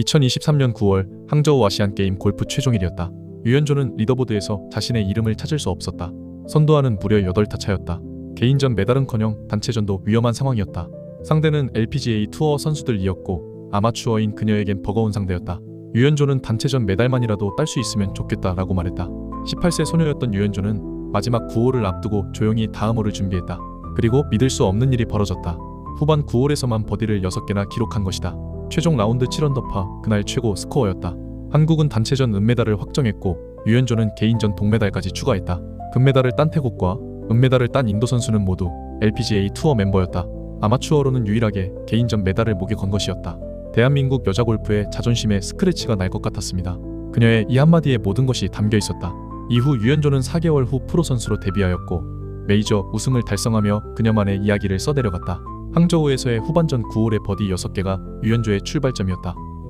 2023년 9월 항저우 아시안게임 골프 최종일이었다. 유현조는 리더보드에서 자신의 이름을 찾을 수 없었다. 선두와는 무려 8타 차였다. 개인전 메달은커녕 단체전도 위험한 상황이었다. 상대는 LPGA 투어 선수들이었고 아마추어인 그녀에겐 버거운 상대였다. 유현조는 단체전 메달만이라도 딸 수 있으면 좋겠다라고 말했다. 18세 소녀였던 유현조는 마지막 9홀을 앞두고 조용히 다음 홀을 준비했다. 그리고 믿을 수 없는 일이 벌어졌다. 후반 9홀에서만 버디를 6개나 기록한 것이다. 최종 라운드 7언더파 그날 최고 스코어였다. 한국은 단체전 은메달을 확정했고 유현조는 개인전 동메달까지 추가했다. 금메달을 딴 태국과 은메달을 딴 인도 선수는 모두 LPGA 투어 멤버였다. 아마추어로는 유일하게 개인전 메달을 목에 건 것이었다. 대한민국 여자 골프의 자존심에 스크래치가 날 것 같았습니다. 그녀의 이 한마디에 모든 것이 담겨 있었다. 이후 유현조는 4개월 후 프로 선수로 데뷔하였고 메이저 우승을 달성하며 그녀만의 이야기를 써내려갔다. 항저우에서의 후반전 9홀의 버디 6개가 유현조의 출발점이었다.